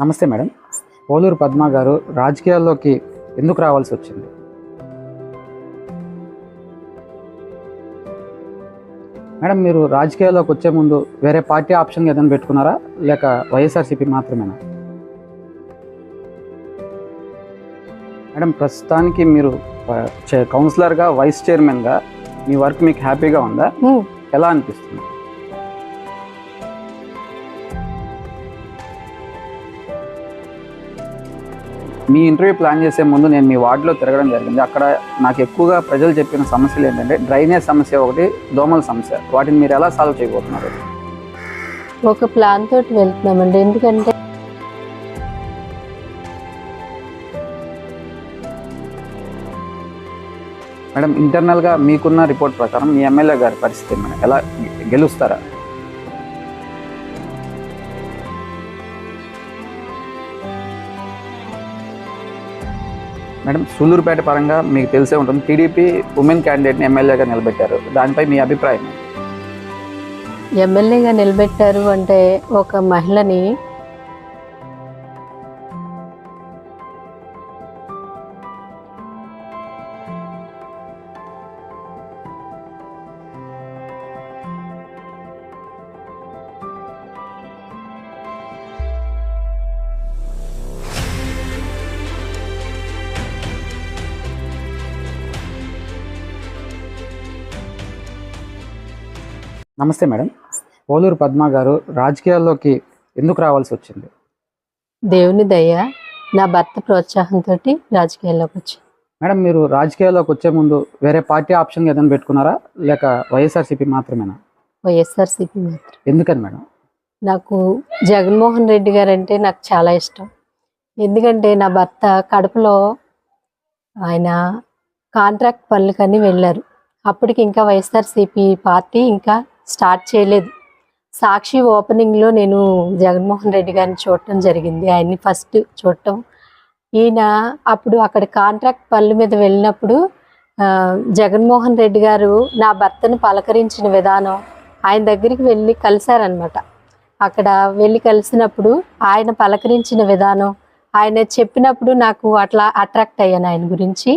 నమస్తే మేడం. పోలూరు పద్మ గారు రాజకీయాల్లోకి ఎందుకు రావాల్సి వచ్చింది? మేడం మీరు రాజకీయాల్లోకి వచ్చే ముందు వేరే పార్టీ ఆప్షన్ ఏదైనా పెట్టుకున్నారా? లేక వైఎస్ఆర్సీపీ మాత్రమేనా? మేడం ప్రస్తుతానికి మీరు కౌన్సిలర్గా వైస్ చైర్మన్గా మీ వర్క్ మీకు హ్యాపీగా ఉందా? ఎలా అనిపిస్తుంది? మీ ఇంటర్వ్యూ ప్లాన్ చేసే ముందు నేను మీ వార్డులో తిరగడం జరిగింది. అక్కడ నాకు ఎక్కువగా ప్రజలు చెప్పిన సమస్యలు ఏంటంటే డ్రైనేజ్ సమస్య ఒకటి దోమల సమస్య. వాటిని మీరు ఎలా సాల్వ్ చేయబోతున్నారు? ఒక ప్లాన్ తోటి వెళ్తున్నామండి. ఎందుకంటే మేడం ఇంటర్నల్గా మీకున్న రిపోర్ట్ ప్రకారం మీ ఎమ్మెల్యే గారి పరిస్థితి మేడం ఎలా? గెలుస్తారా? మేడం సూళ్ళూరుపేట పరంగా మీకు తెలిసే ఉంటుంది. టీడీపీ ఉమెన్ క్యాండిడేట్ని ఎమ్మెల్యేగా నిలబెట్టారు. దానిపై మీ అభిప్రాయం ఎమ్మెల్యేగా నిలబెట్టారు అంటే ఒక మహిళని నమస్తే మేడం. పోలూరు పద్మ గారు రాజకీయాల్లోకి ఎందుకు రావాల్సి వచ్చింది? దేవుని దయ నా భర్త ప్రోత్సాహంతో రాజకీయాల్లోకి వచ్చి. మేడం మీరు రాజకీయాల్లోకి వచ్చే ముందు వేరే పార్టీ ఆప్షన్ ఏదైనా పెట్టుకున్నారా? లేక వైఎస్ఆర్సీపీ మాత్రమేనా? వైఎస్ఆర్సీపీ మాత్రం. ఎందుకని మేడం? నాకు జగన్మోహన్ రెడ్డి గారు అంటే నాకు చాలా ఇష్టం. ఎందుకంటే నా భర్త కడపలో ఆయన కాంట్రాక్ట్ పనులకని వెళ్ళారు. అప్పటికి ఇంకా వైఎస్ఆర్సీపీ పార్టీ ఇంకా స్టార్ట్ చేయలేదు. సాక్షి ఓపెనింగ్లో నేను జగన్మోహన్ రెడ్డి గారిని చూడటం జరిగింది. ఆయన్ని ఫస్ట్ చూడటం. ఈయన అప్పుడు అక్కడ కాంట్రాక్ట్ పనుల మీద వెళ్ళినప్పుడు జగన్మోహన్ రెడ్డి గారు నా భర్తను పలకరించిన విధానం ఆయన దగ్గరికి వెళ్ళి కలిశారనమాట అక్కడ వెళ్ళి కలిసినప్పుడు ఆయన పలకరించిన విధానం ఆయన చెప్పినప్పుడు నాకు అట్లా అట్రాక్ట్ అయ్యాను ఆయన గురించి.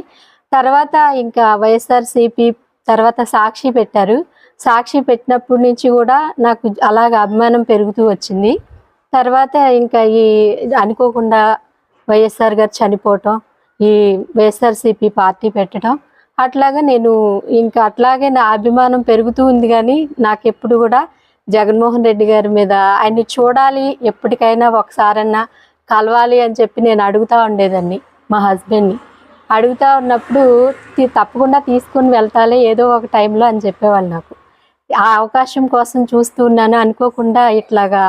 తర్వాత ఇంకా వైఎస్ఆర్సీపీ తర్వాత సాక్షి పెట్టారు. సాక్షి పెట్టినప్పటి నుంచి కూడా నాకు అలాగ అభిమానం పెరుగుతూ వచ్చింది. తర్వాత ఇంకా ఈ అనుకోకుండా వైఎస్ఆర్ గారు చనిపోవటం ఈ వైఎస్ఆర్సీపీ పార్టీ పెట్టడం అట్లాగా నేను ఇంకా అట్లాగే నా అభిమానం పెరుగుతూ ఉంది కానీ నాకు ఎప్పుడు కూడా జగన్మోహన్ రెడ్డి గారి మీద ఆయన్ని చూడాలి ఎప్పటికైనా ఒకసారన్నా కలవాలి అని చెప్పి నేను అడుగుతూ ఉండేదాన్ని మా హస్బెండ్ని. అడుగుతూ ఉన్నప్పుడు తప్పకుండా తీసుకుని వెళ్తాలే ఏదో ఒక టైంలో అని చెప్పేవాళ్ళు నాకు. ఆ అవకాశం కోసం చూస్తూ ఉన్నాను. అనుకోకుండా ఇట్లాగా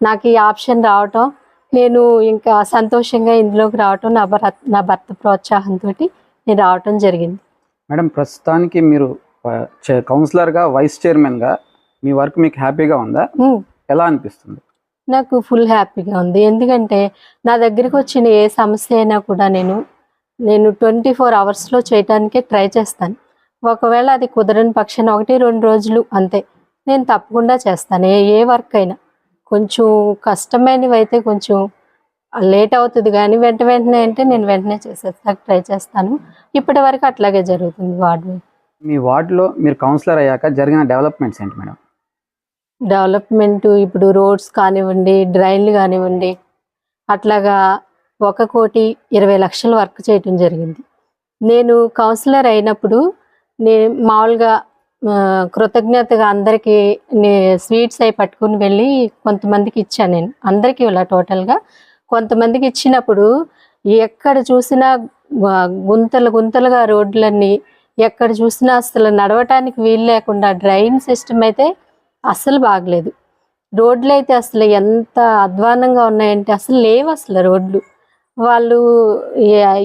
నాకు ఈ ఆప్షన్ రావటం నేను ఇంకా సంతోషంగా ఇందులోకి రావటం నా భర్త నా భర్త ప్రోత్సాహంతో నేను రావటం జరిగింది. మేడం ప్రస్తుతానికి మీరు కౌన్సిలర్గా వైస్ చైర్మన్గా మీ వర్క్ మీకు హ్యాపీగా ఉందా. ఎలా అనిపిస్తుంది? నాకు ఫుల్ హ్యాపీగా ఉంది. ఎందుకంటే నా దగ్గరికి వచ్చిన ఏ సమస్య అయినా కూడా నేను నేను ట్వంటీ ఫోర్ అవర్స్లో చేయటానికే ట్రై చేస్తాను. ఒకవేళ అది కుదరని పక్షాన ఒకటి రెండు రోజులు అంతే. నేను తప్పకుండా చేస్తాను. ఏ ఏ వర్క్ అయినా. కొంచెం కష్టమైనవి అయితే కొంచెం లేట్ అవుతుంది కానీ వెంట వెంటనే అంటే నేను వెంటనే చేసేస్తాను ట్రై చేస్తాను. ఇప్పటి వరకు అట్లాగే జరుగుతుంది వార్డు. మీ వార్డులో మీరు కౌన్సిలర్ అయ్యాక జరిగిన డెవలప్మెంట్స్ ఏంటి మేడం? డెవలప్మెంట్ ఇప్పుడు రోడ్స్ కానివ్వండి డ్రైన్లు కానివ్వండి అట్లాగా ఒక కోటి ఇరవై లక్షల వర్క్ చేయటం జరిగింది. నేను కౌన్సిలర్ అయినప్పుడు నేను మామూలుగా కృతజ్ఞతగా అందరికీ నే స్వీట్స్ అయి పట్టుకుని వెళ్ళి కొంతమందికి ఇచ్చాను నేను. అందరికీ ఇలా టోటల్గా కొంతమందికి ఇచ్చినప్పుడు ఎక్కడ చూసినా గుంతలు గుంతలుగా రోడ్లన్నీ ఎక్కడ చూసినా అసలు నడవటానికి వీలు లేకుండా డ్రైన్ సిస్టమ్ అయితే అస్సలు బాగలేదు. రోడ్లు అయితే అసలు ఎంత అధ్వానంగా ఉన్నాయంటే అసలు లేవు అసలు రోడ్లు. వాళ్ళు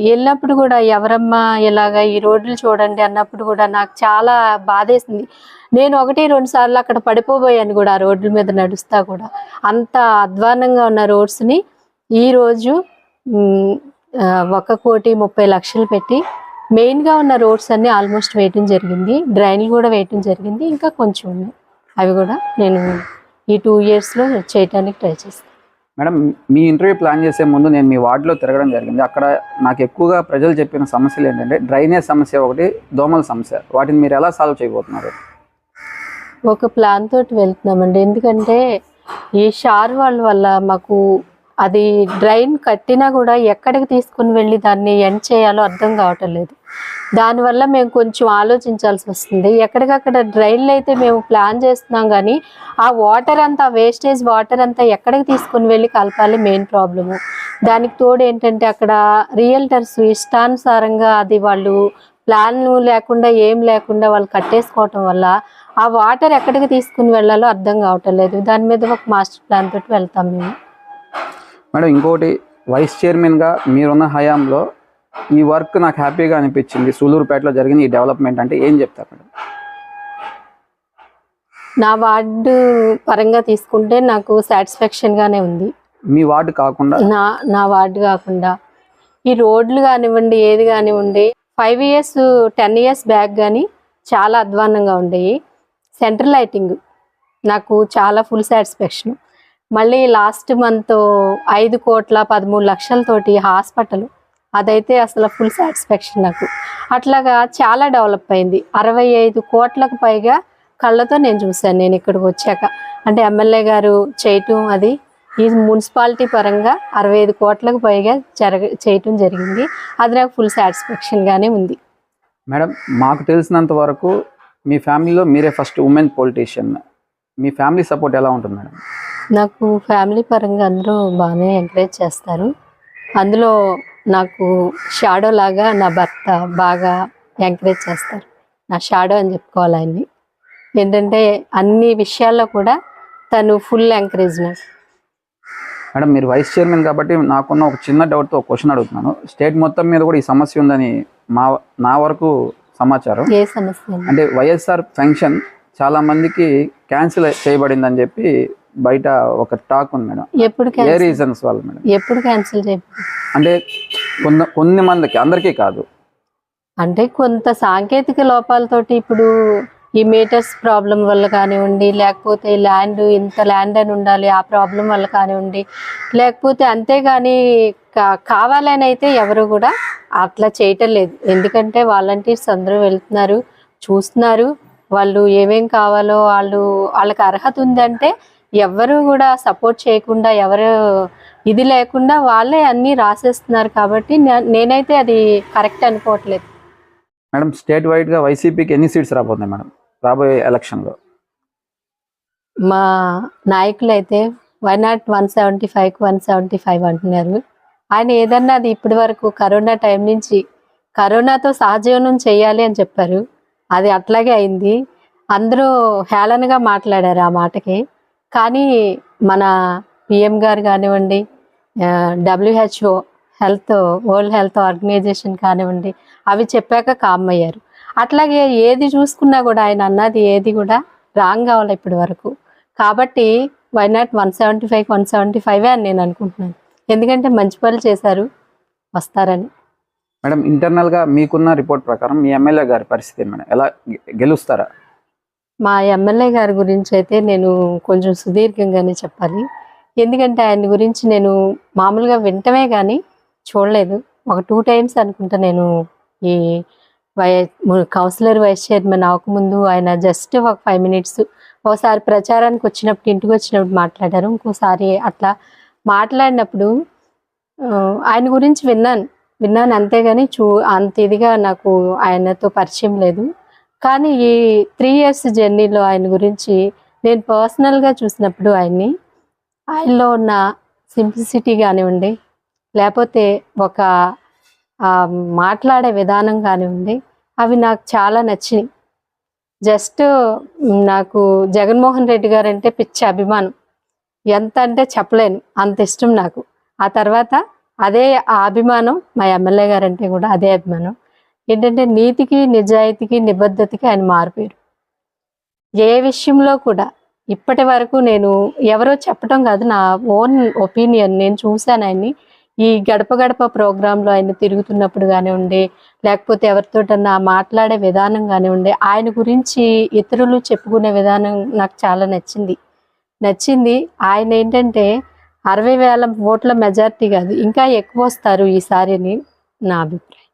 వెళ్ళినప్పుడు కూడా ఎవరమ్మా ఇలాగ ఈ రోడ్లు చూడండి అన్నప్పుడు కూడా నాకు చాలా బాధేసింది. నేను ఒకటి రెండు సార్లు అక్కడ పడిపోబోయాను కూడా ఆ రోడ్ల మీద నడుస్తా కూడా. అంత అధ్వానంగా ఉన్న రోడ్స్ని ఈరోజు ఒక కోటి ముప్పై లక్షలు పెట్టి మెయిన్గా ఉన్న రోడ్స్ అన్నీ ఆల్మోస్ట్ వేయటం జరిగింది. డ్రైన్లు కూడా వేయటం జరిగింది. ఇంకా కొంచెం ఉన్నాయి. అవి కూడా నేను ఈ టూ ఇయర్స్లో చేయటానికి ట్రై చేస్తాను. మేడం మీ ఇంటర్వ్యూ ప్లాన్ చేసే ముందు నేను మీ వార్డులో తిరగడం జరిగింది. అక్కడ నాకు ఎక్కువగా ప్రజలు చెప్పిన సమస్యలు ఏంటంటే డ్రైనేజ్ సమస్య ఒకటి దోమల సమస్య. వాటిని మీరు ఎలా సాల్వ్ చేయబోతున్నారు? ఒక ప్లాన్ తోటి వెళ్తున్నామండి. ఎందుకంటే ఈ షార్ వాళ్ళ వల్ల మాకు అది డ్రైన్ కట్టినా కూడా ఎక్కడికి తీసుకుని వెళ్ళి దాన్ని ఎండ్ చేయాలో అర్థం కావటం లేదు. దానివల్ల మేము కొంచెం ఆలోచించాల్సి వస్తుంది. ఎక్కడికక్కడ డ్రైన్లు అయితే మేము ప్లాన్ చేస్తున్నాం కానీ ఆ వాటర్ అంతా వేస్టేజ్ వాటర్ అంతా ఎక్కడికి తీసుకుని వెళ్ళి కలపాలి మెయిన్ ప్రాబ్లము దానికి తోడు ఏంటంటే అక్కడ రియల్టర్స్ ఇష్టానుసారంగా అది వాళ్ళు ప్లాన్ లేకుండా ఏం లేకుండా వాళ్ళు కట్టేసుకోవటం వల్ల ఆ వాటర్ ఎక్కడికి తీసుకుని వెళ్ళాలో అర్థం కావటం లేదు. దాని మీద ఒక మాస్టర్ ప్లాన్ తోటి వెళ్తాం మేము. మేడం ఇంకోటి వైస్ చైర్మన్గా మీరున్న హయాంలో ఈ వర్క్ నాకు హ్యాపీగా అనిపించింది. సూలూరుపేటలో జరిగిన ఈ డెవలప్మెంట్ అంటే ఏం చెప్తారు మేడం? నా వార్డు పరంగా తీసుకుంటే నాకు సాటిస్ఫాక్షన్ గానే ఉంది. మీ వార్డు కాకుండా? నా నా వార్డు కాకుండా. ఈ రోడ్లు కానివ్వండి ఏది కానివ్వండి five years ten years back కానీ చాలా అధ్వానంగా ఉండేవి సెంట్రల్ లైటింగ్ నాకు చాలా ఫుల్ సాటిస్ఫాక్షన్ మళ్ళీ లాస్ట్ మంత్ ఐదు కోట్ల పదమూడు లక్షలతోటి హాస్పిటల్. అదైతే అసలు ఫుల్ సాటిస్ఫాక్షన్ నాకు. అట్లాగా చాలా డెవలప్ అయింది. అరవై ఐదు కోట్లకు పైగా కళ్ళతో నేను చూశాను నేను ఇక్కడికి వచ్చాక. అంటే ఎమ్మెల్యే గారు చేయటం అది ఈ మున్సిపాలిటీ పరంగా అరవై ఐదు కోట్లకు పైగా జరగ చేయటం జరిగింది. అది నాకు ఫుల్ సాటిస్ఫాక్షన్గానే ఉంది. మేడం మాకు తెలిసినంత వరకు మీ ఫ్యామిలీలో మీరే ఫస్ట్ ఉమెన్ పొలిటీషియన్. మీ ఫ్యామిలీ సపోర్ట్ ఎలా ఉంటుంది మేడం? నాకు ఫ్యామిలీ పరంగా అందరూ బాగానే ఎంకరేజ్ చేస్తారు. అందులో నాకు షాడో లాగా నా భర్త బాగా ఎంకరేజ్ చేస్తారు. నా షాడో అని చెప్పుకోవాలి ఆయన్ని. ఏంటంటే అన్ని విషయాల్లో కూడా తను ఫుల్ ఎంకరేజ్ నాకు మేడం మీరు వైస్ చైర్మన్ కాబట్టి నాకున్న ఒక చిన్న డౌట్తో ఒక క్వశ్చన్ అడుగుతున్నాను. స్టేట్ మొత్తం మీద కూడా ఈ సమస్య ఉందని మా నా వరకు సమాచారం. ఏ సమస్య. అంటే వైఎస్ఆర్ ఫంక్షన్ చాలా మందికి క్యాన్సిల్ చేయబడిందని చెప్పి బయట ఒక టాక్ ఉంది మేడం. ఎప్పుడు ఏ రీజన్స్ వల్ల మేడం? ఎప్పుడు క్యాన్సిల్ చేయ? అంటే కొన్ని కొన్ని మందికి అందరికీ కాదు. అంటే కొంత సాంకేతిక లోపాలతోటి ఇప్పుడు ఈ మీటర్స్ ప్రాబ్లం వల్ల కానివ్వండి లేకపోతే ల్యాండ్ ఇంత ల్యాండ్ అని ఉండాలి ఆ ప్రాబ్లం వల్ల కానివ్వండి లేకపోతే అంతేగాని కావాలని అయితే ఎవరు కూడా అట్లా చేయటం లేదు. ఎందుకంటే వాలంటీర్స్ అందరూ వెళ్తున్నారు చూస్తున్నారు వాళ్ళు ఏమేం కావాలో వాళ్ళు వాళ్ళకి అర్హత ఉందంటే ఎవరు కూడా సపోర్ట్ చేయకుండా ఎవరు ఇది లేకుండా వాళ్ళే అన్నీ రాసేస్తున్నారు కాబట్టి నేనైతే అది కరెక్ట్ అనుకోవట్లేదు. మేడం స్టేట్ వైడ్గా వైసీపీకి ఎన్ని సీట్స్ రాబోతున్నాయి మేడం? రాబోయే ఎలక్షన్లో? మా నాయకులు అయితే వై నాట్ వన్ సెవెంటీ ఫైవ్కి వన్ సెవెంటీ ఫైవ్ అంటున్నారు. ఆయన ఏదన్నా అది ఇప్పటి వరకు కరోనా టైం నుంచి కరోనాతో సహజీవనం చేయాలి అని చెప్పారు. అది అట్లాగే అయింది. అందరూ హేళనగా మాట్లాడారు ఆ మాటకి. కానీ మన పిఎం గారు కానివ్వండి WHO health world health organization కానివ్వండి అవి చెప్పాక కామ్ అయ్యారు. అట్లాగే ఏది చూసుకున్నా కూడా ఆయన అన్నది ఏది కూడా రాంగ్ కావాలి ఇప్పటి వరకు. కాబట్టి why not one seventy five one seventy five అని నేను అనుకుంటున్నాను. ఎందుకంటే మంచి పనులు చేశారు వస్తారని. మేడం ఇంటర్నల్గా మీకున్న రిపోర్ట్ ప్రకారం మీ ఎమ్మెల్యే గారి పరిస్థితి మేడం? ఎలా గె- గెలుస్తారా? మా ఎమ్మెల్యే గారి గురించి అయితే నేను కొంచెం సుదీర్ఘంగానే చెప్పాలి. ఎందుకంటే ఆయన గురించి నేను మామూలుగా వింటమే కానీ చూడలేదు. ఒక టూ టైమ్స్ అనుకుంటా నేను ఈ వై కౌన్సిలర్ వైస్ చైర్మన్ అవ్వకముందు ఆయన జస్ట్ ఒక ఫైవ్ మినిట్స్ ఒకసారి ప్రచారానికి వచ్చినప్పుడు ఇంటికి వచ్చినప్పుడు మాట్లాడారు. ఇంకోసారి అట్లా మాట్లాడినప్పుడు ఆయన గురించి విన్నాను. విన్నాను అంతేగాని చూ అంత ఇదిగా నాకు ఆయనతో పరిచయం లేదు. కానీ ఈ త్రీ ఇయర్స్ జర్నీలో ఆయన గురించి నేను పర్సనల్గా చూసినప్పుడు ఆయన్ని ఆయనలో ఉన్న సింప్లిసిటీ కానివ్వండి లేకపోతే ఒక మాట్లాడే విధానం కానివ్వండి అవి నాకు చాలా నచ్చినాయి. జస్ట్ నాకు జగన్మోహన్ రెడ్డి గారు అంటే పిచ్చి అభిమానం. ఎంత అంటే చెప్పలేను అంత ఇష్టం నాకు. ఆ తర్వాత అదే ఆ అభిమానం మా ఎమ్మెల్యే గారంటే కూడా అదే అభిమానం. ఏంటంటే నీతికి నిజాయితీకి నిబద్ధతకి ఆయన మారిపోయారు ఏ విషయంలో కూడా ఇప్పటి వరకు నేను ఎవరో చెప్పడం కాదు నా ఓన్ ఒపీనియన్ నేను చూశాను ఆయన్ని. ఈ గడప గడప ప్రోగ్రాంలో ఆయన తిరుగుతున్నప్పుడు కానివ్వండి లేకపోతే ఎవరితోటన్నా మాట్లాడే విధానం కానివ్వండి ఆయన గురించి ఇతరులు చెప్పుకునే విధానం నాకు చాలా నచ్చింది. నచ్చింది ఆయన ఏంటంటే అరవై వేల ఓట్ల మెజారిటీ కాదు ఇంకా ఎక్కువ వస్తారు ఈసారి అని నా అభిప్రాయం.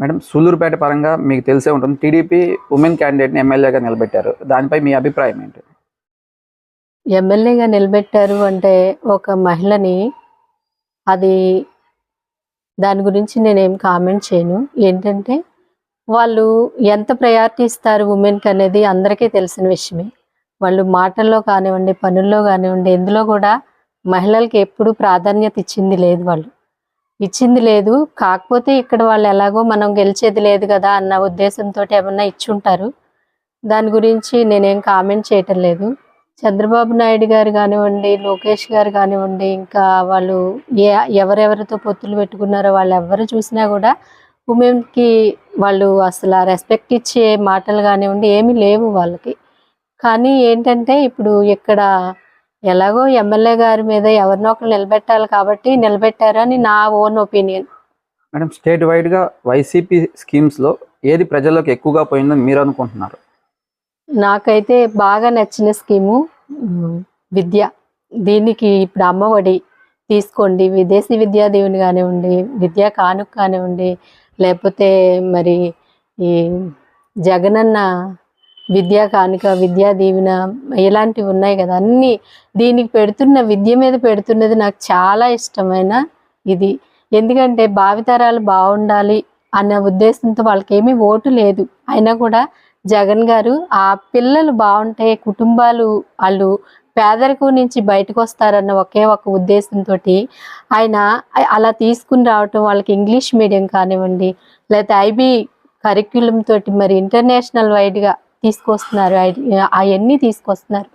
మేడం సూలూరుపేట పరంగా మీకు తెలిసే ఉంటుంది. టీడీపీ ఉమెన్ క్యాండిడేట్ని ఎమ్మెల్యేగా నిలబెట్టారు. దానిపై మీ అభిప్రాయం ఏంటి? ఎమ్మెల్యేగా నిలబెట్టారు అంటే ఒక మహిళని అది దాని గురించి నేనేం కామెంట్ చేయను. ఏంటంటే వాళ్ళు ఎంత ప్రయారిటీ ఇస్తారు ఉమెన్కి అనేది అందరికీ తెలిసిన విషయమే. వాళ్ళు మాటల్లో కానివ్వండి పనుల్లో కానివ్వండి ఎందులో కూడా మహిళలకి ఎప్పుడు ప్రాధాన్యత ఇచ్చింది లేదు వాళ్ళు. ఇచ్చింది లేదు. కాకపోతే ఇక్కడ వాళ్ళు ఎలాగో మనం గెలిచేది లేదు కదా అన్న ఉద్దేశంతో ఏమన్నా ఇచ్చుంటారు. దాని గురించి నేనేం కామెంట్ చేయటం లేదు. చంద్రబాబు నాయుడు గారు కానివ్వండి లోకేష్ గారు కానివ్వండి ఇంకా వాళ్ళు ఏ ఎవరెవరితో పొత్తులు పెట్టుకున్నారో వాళ్ళు ఎవరు చూసినా కూడా ఉమెన్కి వాళ్ళు అసలు రెస్పెక్ట్ ఇచ్చే మాటలు కానివ్వండి ఏమీ లేవు వాళ్ళకి. కానీ ఏంటంటే ఇప్పుడు ఇక్కడ ఎలాగో ఎమ్మెల్యే గారి మీద ఎవరినో ఒకరు నిలబెట్టాలి కాబట్టి నిలబెట్టారు అని నా ఓన్ ఒపీనియన్. మేడం స్టేట్ వైడ్గా వైసీపీ స్కీమ్స్లో ఏది ప్రజల్లోకి ఎక్కువగా పోయిందని మీరు అనుకుంటున్నారు? నాకైతే బాగా నచ్చిన స్కీము విద్య. దీనికి ఇప్పుడు అమ్మఒడి తీసుకోండి విదేశీ విద్యా దీవెన కానివ్వండి విద్యా కానుక కానివ్వండి లేకపోతే మరి ఈ జగనన్న విద్యా కానుక విద్యా దీవెన ఇలాంటివి ఉన్నాయి కదా. అన్నీ దీనికి పెడుతున్న విద్య మీద పెడుతున్నది నాకు చాలా ఇష్టమైన ఇది. ఎందుకంటే భావితరాలు బాగుండాలి అన్న ఉద్దేశంతో వాళ్ళకి ఏమీ ఓటు లేదు. అయినా కూడా జగన్ గారు ఆ పిల్లలు బాగుంటే కుటుంబాలు వాళ్ళు పేదరికం నుంచి బయటకు వస్తారన్న ఒకే ఒక ఉద్దేశంతో ఆయన అలా తీసుకుని రావటం వాళ్ళకి ఇంగ్లీష్ మీడియం కానివ్వండి లేకపోతే ఐబీ కరిక్యులం తోటి మరి ఇంటర్నేషనల్ వైడ్గా తీసుకొస్తున్నారు. అవన్నీ తీసుకొస్తున్నారు.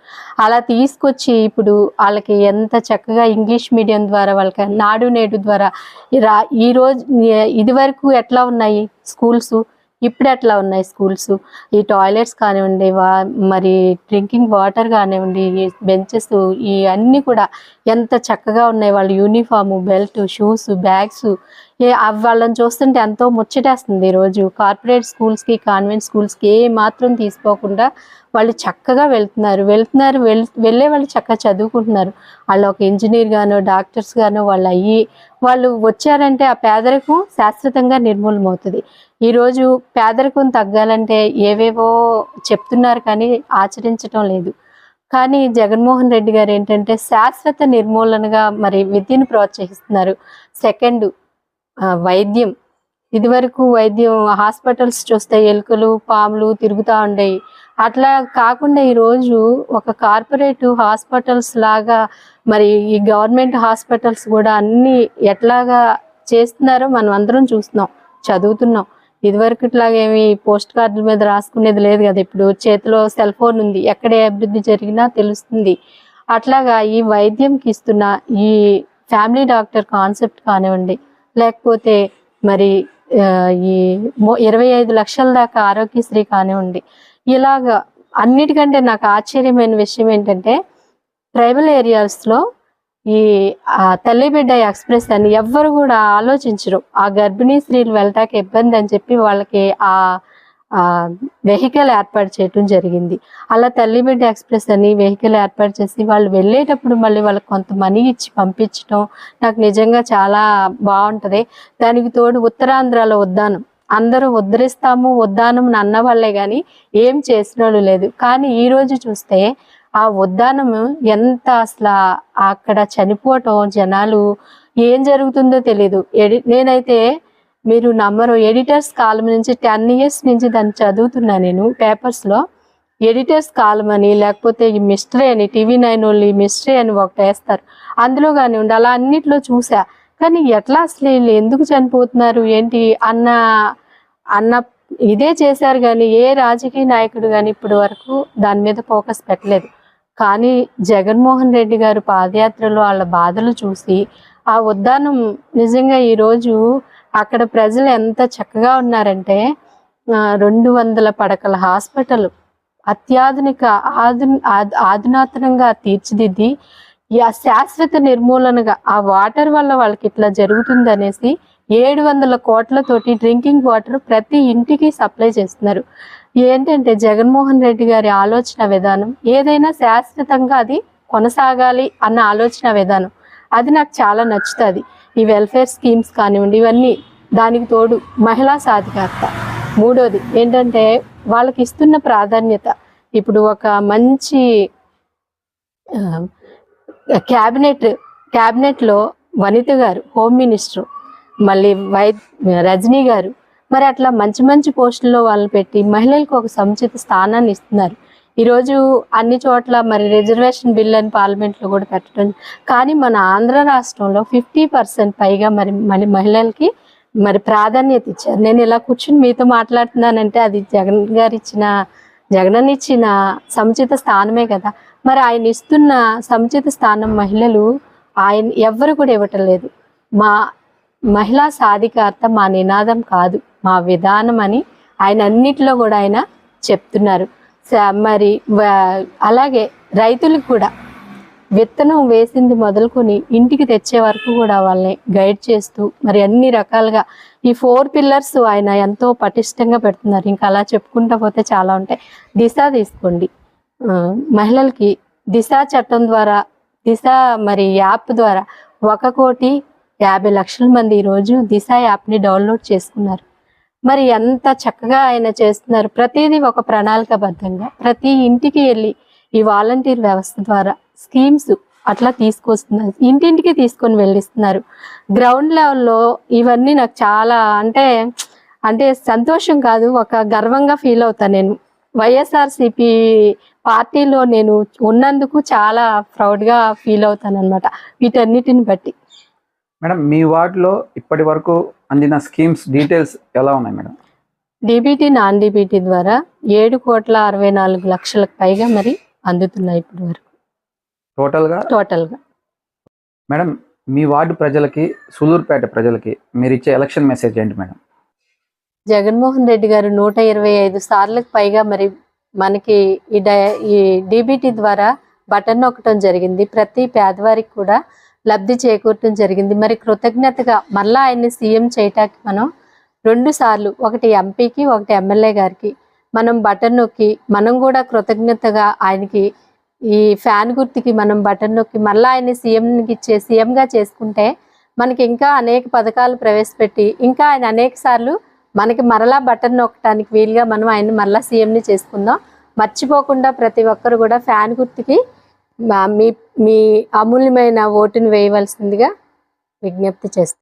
అలా తీసుకొచ్చి ఇప్పుడు వాళ్ళకి ఎంత చక్కగా ఇంగ్లీష్ మీడియం ద్వారా వాళ్ళకి నాడు నేడు ద్వారా రా- ఈ రోజు ఎట్లా ఉన్నాయి స్కూల్స్? ఇప్పుడు ఎట్లా ఉన్నాయి స్కూల్స్? ఈ టాయిలెట్స్ కానివ్వండి వా మరి డ్రింకింగ్ వాటర్ కానివ్వండి ఈ బెంచెస్ ఈ అన్నీ కూడా ఎంత చక్కగా ఉన్నాయి. వాళ్ళ యూనిఫామ్ బెల్ట్ షూస్ బ్యాగ్స్ వాళ్ళని చూస్తుంటే ఎంతో ముచ్చటేస్తుంది ఈరోజు కార్పొరేట్ స్కూల్స్కి కాన్వెంట్ స్కూల్స్కి ఏ మాత్రం తీసుకోకుండా వాళ్ళు చక్కగా వెళ్తున్నారు. వెళ్తున్నారు వెళ్ వెళ్ళే వాళ్ళు చక్కగా చదువుకుంటున్నారు. వాళ్ళు ఒక ఇంజనీర్ గానో డాక్టర్స్ గానో వాళ్ళు అయ్యి వాళ్ళు వచ్చారంటే ఆ పేదరికం శాశ్వతంగా నిర్మూలమవుతుంది. ఈరోజు పేదరికం తగ్గాలంటే ఏవేవో చెప్తున్నారు కానీ ఆచరించటం లేదు. కానీ జగన్మోహన్ రెడ్డి గారు ఏంటంటే శాశ్వత నిర్మూలనగా మరి విద్యను ప్రోత్సహిస్తున్నారు. సెకండ్ వైద్యం. ఇదివరకు వైద్యం హాస్పిటల్స్ చూస్తే ఎలుకలు పాములు తిరుగుతూ ఉండేవి. అట్లా కాకుండా ఈరోజు ఒక కార్పొరేట్ హాస్పిటల్స్ లాగా మరి ఈ గవర్నమెంట్ హాస్పిటల్స్ కూడా అన్ని ఎట్లాగా చేస్తున్నారో మనం అందరం చూస్తున్నాం చదువుతున్నాం. ఇదివరకు ఇట్లాగేమి పోస్ట్ కార్డుల మీద రాసుకునేది లేదు కదా. ఇప్పుడు చేతిలో సెల్ ఫోన్ ఉంది. ఎక్కడే అభివృద్ధి జరిగినా తెలుస్తుంది. అట్లాగా ఈ వైద్యంకి ఇస్తున్న ఈ ఫ్యామిలీ డాక్టర్ కాన్సెప్ట్ కానివ్వండి లేకపోతే మరి ఈ ఇరవై ఐదు లక్షల దాకా ఆరోగ్యశ్రీ కానివ్వండి. ఇలాగా అన్నిటికంటే నాకు ఆశ్చర్యమైన విషయం ఏంటంటే ట్రైబల్ ఏరియాస్లో ఈ తల్లి బిడ్డ ఎక్స్ప్రెస్ అని ఎవ్వరు కూడా ఆలోచించరు. ఆ గర్భిణీ స్త్రీలు వెళ్ళటానికి ఇబ్బంది అని చెప్పి వాళ్ళకి ఆ వెహికల్ ఏర్పాటు చేయటం జరిగింది. అలా తల్లిబిడ్డ ఎక్స్ప్రెస్ అని వెహికల్ ఏర్పాటు చేసి వాళ్ళు వెళ్ళేటప్పుడు మళ్ళీ వాళ్ళకి కొంత మనీ ఇచ్చి పంపించడం నాకు నిజంగా చాలా బాగుంటుంది. దానికి తోడు ఉత్తరాంధ్రలో ఉద్దానం. అందరూ ఉద్ధరిస్తాము ఉద్దానం అన్న వాళ్ళే కానీ ఏం చేసిన వాళ్ళు లేదు. కానీ ఈ రోజు చూస్తే ఆ ఉద్దానం ఎంత అసలు అక్కడ చనిపోవటం జనాలు ఏం జరుగుతుందో తెలీదు. ఎడి నేనైతే మీరు నమ్మరు. ఎడిటర్స్ కాలం నుంచి టెన్ ఇయర్స్ నుంచి దాన్ని చదువుతున్నా నేను పేపర్స్లో ఎడిటర్స్ కాలం అని లేకపోతే ఈ మిస్టరీ అని టీవీ నైన్ వాళ్ళు ఈ మిస్టరీ అని ఒకటి వేస్తారు. అందులో కానివ్వండి అలా అన్నిట్లో చూసా. కానీ ఎట్లా అసలు వీళ్ళు ఎందుకు చనిపోతున్నారు ఏంటి అన్న అన్న ఇదే చేశారు కానీ ఏ రాజకీయ నాయకుడు కానీ ఇప్పటి వరకు దాని మీద ఫోకస్ పెట్టలేదు. కానీ జగన్మోహన్ రెడ్డి గారు పాదయాత్రలో వాళ్ళ బాధలు చూసి ఆ ఉద్దానం నిజంగా ఈరోజు అక్కడ ప్రజలు ఎంత చక్కగా ఉన్నారంటే రెండు వందల పడకల హాస్పిటల్ అత్యాధునిక ఆధు ఆధునాతనంగా తీర్చిదిద్ది ఆ శాశ్వత నిర్మూలనగా ఆ వాటర్ వల్ల వాళ్ళకి ఇట్లా జరుగుతుంది అనేసి ఏడు వందల కోట్లతోటి డ్రింకింగ్ వాటర్ ప్రతి ఇంటికి సప్లై చేస్తున్నారు. ఏంటంటే జగన్మోహన్ రెడ్డి గారి ఆలోచన విధానం ఏదైనా శాశ్వతంగా అది కొనసాగాలి అన్న ఆలోచన విధానం. అది నాకు చాలా నచ్చుతుంది. ఈ వెల్ఫేర్ స్కీమ్స్ కానివ్వండి ఇవన్నీ దానికి తోడు మహిళా సాధికారత. మూడోది ఏంటంటే వాళ్ళకి ఇస్తున్న ప్రాధాన్యత. ఇప్పుడు ఒక మంచి క్యాబినెట్ క్యాబినెట్లో వనిత గారు హోమ్ మినిస్టర్ మళ్ళీ వై రజనీ గారు మరి అట్లా మంచి మంచి పోస్టుల్లో వాళ్ళని పెట్టి మహిళలకు ఒక సముచిత స్థానాన్ని ఇస్తున్నారు. ఈరోజు అన్ని చోట్ల మరి రిజర్వేషన్ బిల్ అని పార్లమెంట్లో కూడా పెట్టడం. కానీ మన ఆంధ్ర రాష్ట్రంలో ఫిఫ్టీ పర్సెంట్ పైగా మరి మరి మహిళలకి మరి ప్రాధాన్యత ఇచ్చారు. నేను ఇలా కూర్చుని మీతో మాట్లాడుతున్నానంటే అది జగన్ గారు ఇచ్చిన జగనన్న ఇచ్చిన సముచిత స్థానమే కదా. మరి ఆయన ఇస్తున్న సముచిత స్థానం మహిళలు ఆయన ఎవ్వరు కూడా ఇవ్వటం లేదు. మా మహిళా సాధికారత మా నినాదం కాదు మా విధానం అని ఆయన అన్నిటిలో కూడా ఆయన చెప్తున్నారు. మరి వ- అలాగే రైతులకు కూడా విత్తనం వేసింది మొదలుకొని ఇంటికి తెచ్చే వరకు కూడా వాళ్ళని గైడ్ చేస్తూ మరి అన్ని రకాలుగా ఈ ఫోర్ పిల్లర్స్ ఆయన ఎంతో పటిష్టంగా పెడుతున్నారు. ఇంకా అలా చెప్పుకుంటా పోతే చాలా ఉంటాయి. దిశ తీసుకోండి. మహిళలకి దిశ చట్టం ద్వారా దిశ మరి యాప్ ద్వారా ఒక కోటి యాభై లక్షల మంది ఈరోజు దిశ యాప్ని డౌన్లోడ్ చేసుకున్నారు. మరి ఎంత చక్కగా ఆయన చేస్తున్నారు. ప్రతిదీ ఒక ప్రణాళికబద్ధంగా ప్రతి ఇంటికి వెళ్ళి ఈ వాలంటీర్ వ్యవస్థ ద్వారా స్కీమ్స్ అట్లా తీసుకొస్తున్నారు. ఇంటింటికి తీసుకొని వెళ్ళిస్తున్నారు. గ్రౌండ్ లెవెల్లో ఇవన్నీ నాకు చాలా అంటే అంటే సంతోషం కాదు ఒక గర్వంగా ఫీల్ అవుతాను నేను. వైఎస్ఆర్సిపి పార్టీలో నేను ఉన్నందుకు చాలా ప్రౌడ్గా ఫీల్ అవుతాను అనమాట వీటన్నిటిని బట్టి. మేడం మీ వార్డులో ఇప్పటి వరకు అందిన స్కీమ్స్ డీటెయిల్స్ ఎలా ఉన్నాయి మేడం? డీబీటీ నాన్ డీబీటీ ద్వారా ఏడు కోట్ల అరవై నాలుగు లక్షలకు పైగా మరి అందుతున్నాయి ఇప్పటి వరకు. టోటల్గా? టోటల్గా. మేడం మీ వార్డు ప్రజలకి సులూరుపేట ప్రజలకి మీరు ఇచ్చే ఎలక్షన్ మెసేజ్ ఏంటి మేడం? జగన్మోహన్ రెడ్డి గారు నూట ఇరవై ఐదు సార్లకు పైగా మరి మనకి ఈ డ ఈ డీబీటీ ద్వారా బటన్ నొక్కటం జరిగింది. ప్రతి పేదవారికి కూడా లబ్ధి చేకూరటం జరిగింది. మరి కృతజ్ఞతగా మళ్ళా ఆయన్ని సీఎం చేయటానికి మనం రెండు సార్లు ఒకటి ఎంపీకి ఒకటి ఎమ్మెల్యే గారికి మనం బటన్ నొక్కి మనం కూడా కృతజ్ఞతగా ఆయనకి ఈ ఫ్యాన్ గుర్తుకి మనం బటన్ నొక్కి మళ్ళీ ఆయన్ని సీఎంకి ఇచ్చే సీఎంగా చేసుకుంటే మనకి ఇంకా అనేక పథకాలు ప్రవేశపెట్టి ఇంకా ఆయన అనేక సార్లు మనకి మరలా బటన్ నొక్కడానికి వీలుగా మనం ఆయన మరలా సీఎంని చేసుకుందాం. మర్చిపోకుండా ప్రతి ఒక్కరు కూడా ఫ్యాన్ గుర్తుకి మా- మీ మీ అమూల్యమైన ఓటుని వేయవలసిందిగా విజ్ఞప్తి చేస్తాను